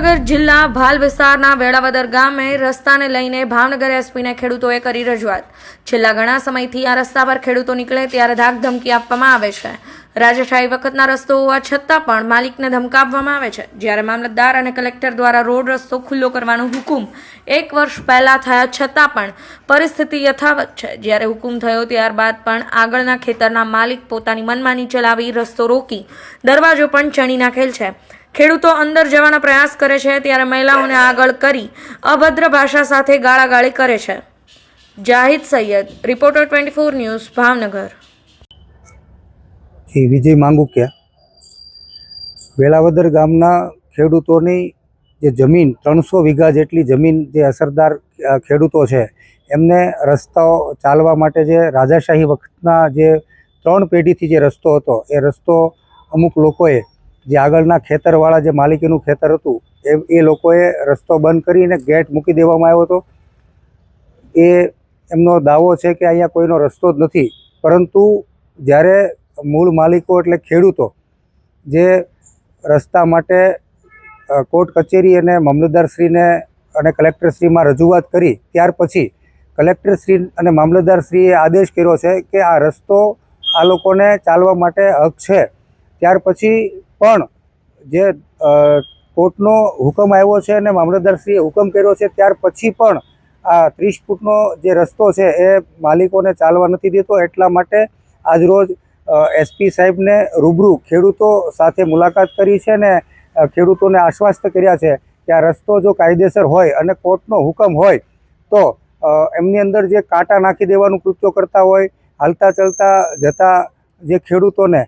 ભાવનગર જિલ્લા ભાલ વિસ્તારના વેળાવદર ગામે રસ્તાને લઈને ભાવનગર એસપીને ખેડૂતોએ કરી રજૂઆત. છેલ્લા ઘણા સમયથી આ રસ્તા પર ખેડૂતો નીકળે ત્યારે ધાક ધમકી આપવામાં આવે છે. રાજશાહી વખતના રસ્તો હોવા છતાં પણ માલિકને ધમકાવવામાં આવે છે. જ્યારે મામલતદાર અને કલેક્ટર દ્વારા રોડ રસ્તો ખુલ્લો કરવાનો હુકુમ એક વર્ષ પહેલા થયા છતાં પણ પરિસ્થિતિ યથાવત છે. જ્યારે હુકુમ થયો ત્યારબાદ પણ આગળના ખેતરના માલિક પોતાની મનમાની ચલાવી રસ્તો રોકી દરવાજો પણ ચણી નાખેલ છે. ખેડૂતો અંદર જવાના પ્રયાસ કરે છે ત્યારે મહિલાઓને આગળ કરી અભદ્ર ભાષા સાથે ગાળાગાળી કરે છે. Zahid Syed, reporter twenty four news, Bhavnagar. એ વિજય માંગુકિયા. વેલાવદર ગામના ખેડૂતોની જે જમીન, ત્રણસો વીઘા જેટલી જમીન જે અસરદાર ખેડૂતો છે, એમને રસ્તાઓ ચાલવા માટે જે રાજાશાહી વખતના જે ત્રણ પેઢીથી જે રસ્તો હતો, એ રસ્તો અમુક લોકોએ જે આગળના ખેતરવાળા જે માલિકીનું ખેતર હતું, એ એ લોકોએ રસ્તો બંધ કરીને ગેટ મૂકી દેવામાં આવ્યો હતો. એ, એમનો દાવો છે કે અહીંયા કોઈનો રસ્તો જ નથી. પરંતુ જ્યારે મૂળ માલિકો એટલે ખેડૂતો જે રસ્તા માટે કોર્ટ કચેરી અને મામલતદારશ્રીને અને કલેક્ટરશ્રીમાં રજૂઆત કરી, ત્યાર પછી કલેક્ટરશ્રી અને મામલતદારશ્રીએ આદેશ કર્યો છે કે આ રસ્તો આ લોકોને ચાલવા માટે હક છે. ત્યાર પછી પણ જે કોર્ટનો હુકમ આવ્યો છે અને મામલતદારશ્રીએ હુકમ કર્યો છે, ત્યાર પછી પણ આ ત્રીસ ફૂટનો જે રસ્તો છે એ માલિકોને ચાલવા નથી દેતો. એટલા માટે આજરોજ એસપી સાહેબને રૂબરૂ ખેડૂતો સાથે મુલાકાત કરી છે ને ખેડૂતોને આશ્વાસ્ત કર્યા છે કે આ રસ્તો જો કાયદેસર હોય અને કોર્ટનો હુકમ હોય તો એમની અંદર જે કાંટા નાખી દેવાનું કૃત્યો કરતા હોય, હાલતા ચાલતા જતા જે ખેડૂતોને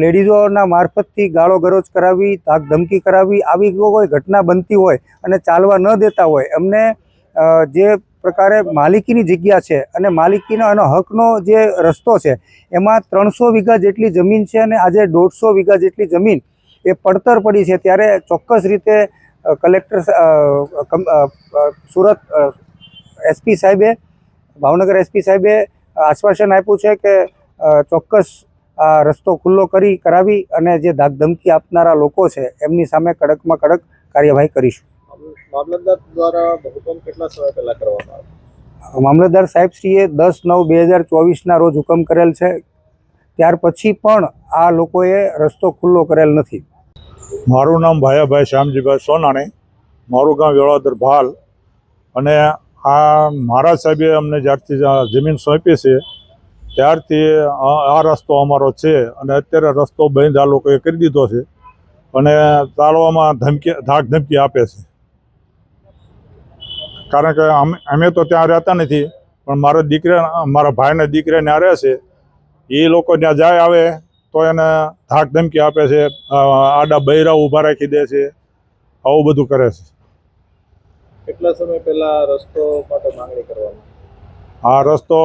લેડીઝોના મારફતથી ગાળો ગરોજ કરાવી, ધાક ધમકી કરાવી, આવી કોઈ ઘટના બનતી હોય અને ચાલવા ન દેતા હોય, એમને જે પ્રકારે માલિકીની જગ્યા છે અને માલિકીનો એનો હકનો જે રસ્તો છે, એમાં ત્રણસો વીઘા જેટલી જમીન છે અને આજે દોઢસો વીઘા જેટલી જમીન એ પડતર પડી છે, ત્યારે ચોક્કસ રીતે કલેક્ટર સુરત એસપી સાહેબે, ભાવનગર એસપી સાહેબે આશ્વાસન આપ્યું છે કે ચોક્કસ રસ્તો ખુલ્લો કરી કરાવી અને જે ધાકધમકી આપનારા લોકો છે એમની સામે કડકમાં કડક કાર્યવાહી કરીશું. મામલતદાર દ્વારા હુકમ કેટલા સમય પહેલા કરવામાં આવ્યો? મામલતદાર સાહેબશ્રીએ દસ નવ બે હજાર ચોવીસના રોજ હુકમ કરેલ છે. ત્યાર પછી પણ આ લોકોએ રસ્તો ખુલ્લો કરેલ નથી. મારું નામ ભાયાભાઈ શ્યામજીભાઈ સોનાણી મારું ગામ વેળાદર ભાલ. અને આ મહારાજ સાહેબે અમને જ્યારથી જમીન સોંપી છે ત્યારથી આ રસ્તો અમારો છે અને અત્યારે રસ્તો બંધ આ લોકોએ કરી દીધો છે અને ચાલવામાં ધમકી ધાક ધમકી આપે છે. કારણ કે અમે અમે તો ત્યાં રહેતા નથી, પણ મારા દીકરા, મારા ભાઈના દીકરા ત્યાં રહે છે. એ લોકો ત્યાં જાય આવે તો એને ધાક ધમકી આપે છે આડા બૈરા ઊભા રાખી દે છે, આવું બધું કરે છે. કેટલા સમય પહેલા રસ્તો માટે માંગણી કરવામાં આ રસ્તો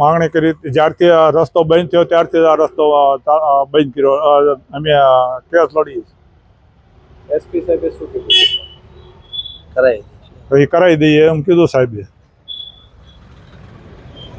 માંગણી કરી જ્યારથી આ રસ્તો બંધ થયો ત્યારથી આ રસ્તો બંધ કર્યો. અમે કેસ લડીએ છીએ. એસપી સાહેબે શું કીધું? કરાવી દઈએ એમ કીધું સાહેબે.